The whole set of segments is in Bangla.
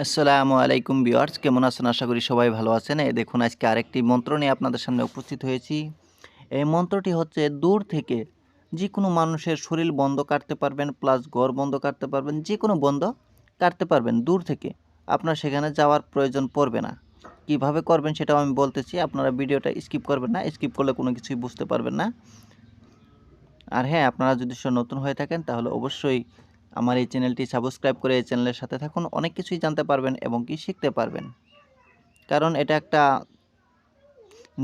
আসসালামু আলাইকুম বিয়ার্স কেমন আছেন? আশা করি সবাই ভালো আছেন। এই দেখুন, আজকে আরেকটি মন্ত্র নিয়ে আপনাদের সামনে উপস্থিত হয়েছি। এই মন্ত্রটি হচ্ছে, দূর থেকে যে কোনো মানুষের শরীর বন্ধ কাটতে পারবেন প্লাস ঘর বন্ধ কাটতে পারবেন যে কোনো বন্ধ কাটতে পারবেন, দূর থেকে। আপনার সেখানে যাওয়ার প্রয়োজন পড়বে না। কীভাবে করবেন সেটাও আমি বলতেছি, আপনারা ভিডিওটা স্কিপ করবেন না স্কিপ করলে কোনো কিছুই বুঝতে পারবেন না। আর হ্যাঁ আপনারা যদি নতুন হয়ে থাকেন, তাহলে অবশ্যই আমার এই চ্যানেলটি সাবস্ক্রাইব করে এই চ্যানেলের সাথে থাকুন, অনেক কিছুই জানতে পারবেন এবং কি শিখতে পারবেন। কারণ এটা একটা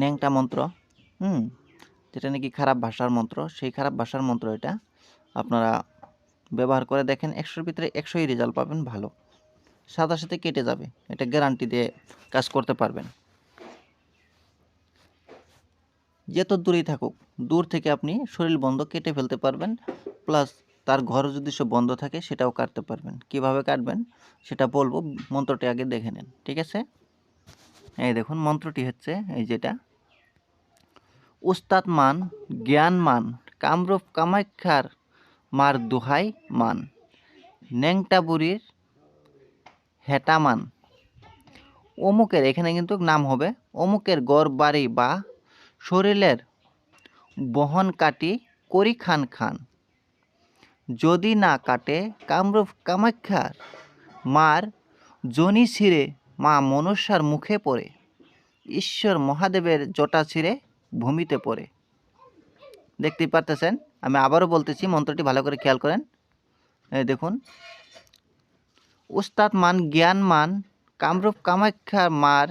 ন্যাংটা মন্ত্র, হুম? যেটা নাকি খারাপ ভাষার মন্ত্র, সেই খারাপ ভাষার মন্ত্র এটা আপনারা ব্যবহার করে দেখেন, একশোর ভিতরে একশোই রেজাল্ট পাবেন ভালো। সাদা সাথে কেটে যাবে, এটা গ্যারান্টি দিয়ে কাজ করতে পারবেন। যত দূরেই থাকুক, দূর থেকে আপনি শরীর বন্ধ কেটে ফেলতে পারবেন প্লাস তার ঘর যদি সব বন্ধ থাকে, সেটাও কাটতে পারবেন। কীভাবে কাটবেন? সেটা বলব, মন্ত্রটি আগে দেখে নেন, ঠিক আছে? এই দেখুন, মন্ত্রটি হচ্ছে এই যেটা। উস্তাদ মান, জ্ঞান মান, কামরূপ কামাখ্যার মার দোহাই মান, ন্যাংটা বুড়ির হেটা মান। অমুকের, এখানে কিন্তু নাম হবে, অমুকের গড় বাড়ি বা শরীরের বহন কাটি করি খান খান। যদি না কাটে কামরূপ কামাখ্যার মার জনি ছিঁড়ে মা মনুষ্যার মুখে পড়ে। ঈশ্বর মহাদেবের জটা ছিঁড়ে ভূমিতে পড়ে। দেখতেই পারতেছেন? আমি আবারও বলতেছি, মন্ত্রটি ভালো করে খেয়াল করেন। দেখুন। উস্তাদ মান, জ্ঞান মান, কামরূপ কামাখ্যার মার,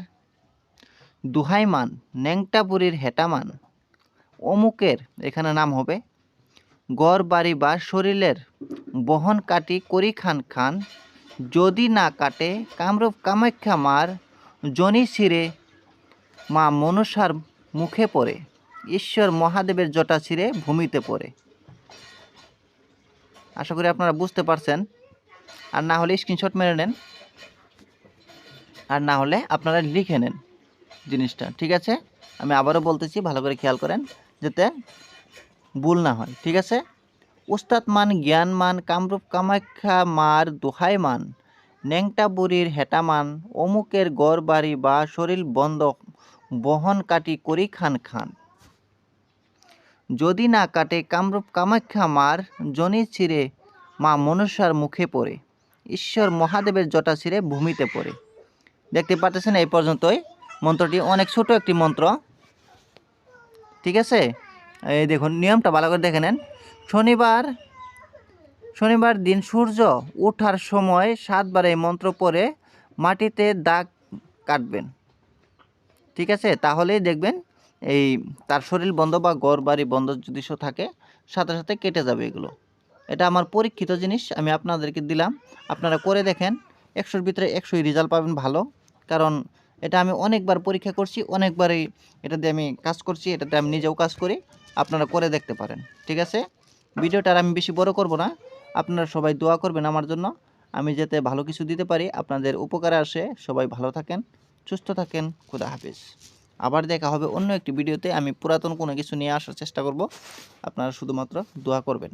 দুহাই মান, ন্যাংটাপুরীর হেটামান অমুকের এখানে নাম হবে গড় বাড়ি বা শরীরের বহন কাটি করি খান খান, যদি না কাটে কামরূপ কামাখ্যা মার জনি ছিঁড়ে মা মনুষার মুখে পড়ে, ঈশ্বর মহাদেবের জটা ছিঁড়ে ভূমিতে পড়ে। আশা করি আপনারা বুঝতে পারছেন। আর না হলে স্ক্রিনশট মেরে নেন। আর না হলে আপনারা লিখে নেন জিনিসটা, ঠিক আছে? আমি আবারও বলতেছি, ভালো করে খেয়াল করেন, যাতে ভুল না হয়, ঠিক আছে? উস্তাদ মান, জ্ঞান মান, কামরূপ কামাখ্যা মার, দোহাই মান, ন্যাংটা বুড়ির হেটা মান, অমুকের গড় বাড়ি বা শরীর বন্ধ বহন কাটি করি খান খান। যদি না কাটে কামরূপ কামাখ্যা মার, জনি ছিঁড়ে মা মনুষ্যার মুখে পড়ে, ঈশ্বর মহাদেবের জটা ছিঁড়ে ভূমিতে পড়ে। দেখতে পাচ্ছেন এই পর্যন্তই। মন্ত্রটি অনেক ছোট একটি মন্ত্র, ঠিক আছে? এই দেখুন, নিয়মটা ভালো করে দেখে নেন। শনিবার শনিবার দিন সূর্য ওঠার সময় সাতবার এই মন্ত্র পরে মাটিতে দাগ কাটবেন। ঠিক আছে? তাহলেই দেখবেন এই তার শরীর বন্ধ বা গড় বাড়ি বন্ধ যদি থাকে, সাথে সাথে কেটে যাবে এগুলো। এটা আমার পরীক্ষিত জিনিস, আমি আপনাদেরকে দিলাম। আপনারা করে দেখেন, একশোর ভিতরে একশোই রেজাল্ট পাবেন ভালো। কারণ এটা আমি অনেকবার পরীক্ষা করছি, অনেকবারই এটাতে আমি কাজ করছি, এটাতে আমি নিজেও কাজ করি। আপনারা করে দেখতে পারেন, ঠিক আছে? ভিডিওটা আর আমি বেশি বড় করব না, আপনারা সবাই দোয়া করবেন আমার জন্য। আমি যাতে ভালো কিছু দিতে পারি, আপনাদের উপকারে আসে, সবাই ভালো থাকেন, সুস্থ থাকেন, খুদা হাফিজ। আবার দেখা হবে অন্য একটি ভিডিওতে, আমি পুরাতন কোনো কিছু নিয়ে আসার চেষ্টা করব। আপনারা শুধুমাত্র দোয়া করবেন।